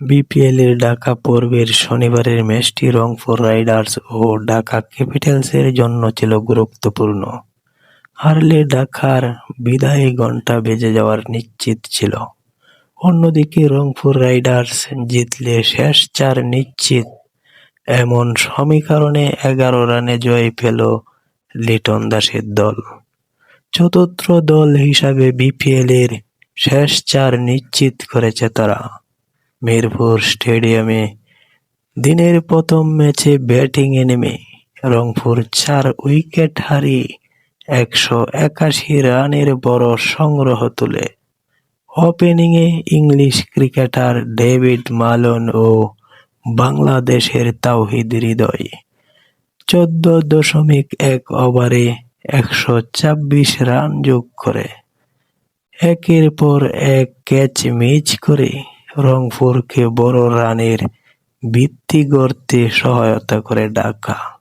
বিপিএলের ঢাকা পর্বের শনিবারের ম্যাচটি রংপুর রাইডার্স ও ঢাকা ক্যাপিটালসের জন্য ছিল গুরুত্বপূর্ণ। হারলে ঢাকার বিদায়ী ঘণ্টা বেজে যাওয়ার নিশ্চিত ছিল। অন্যদিকে রংপুর রাইডার্স জিতলে শেষ চার নিশ্চিত। এমন সমীকরণে এগারো রানে জয় পেল লিটন দাসের দল। চতুর্থ দল হিসাবে বিপিএলের শেষ চার নিশ্চিত করেছে তারা। মিরপুর স্টেডিয়ামে দিনের প্রথম ম্যাচে ব্যাটিংয়ে নেমে রংপুর চার উইকেট হারিয়ে একশো একাশি রানের বড় সংগ্রহ তুলে। ওপেনিংয়ে ইংলিশ ক্রিকেটার ডেভিড মালন ও বাংলাদেশের তাওহিদ হৃদয়। চোদ্দ দশমিক এক ওভারে একশো ছাব্বিশ রান যোগ করে। একের পর এক ক্যাচ মিস করে রংপুরকে বড় রানের ভিত্তি গড়তে সহায়তা করে ঢাকা।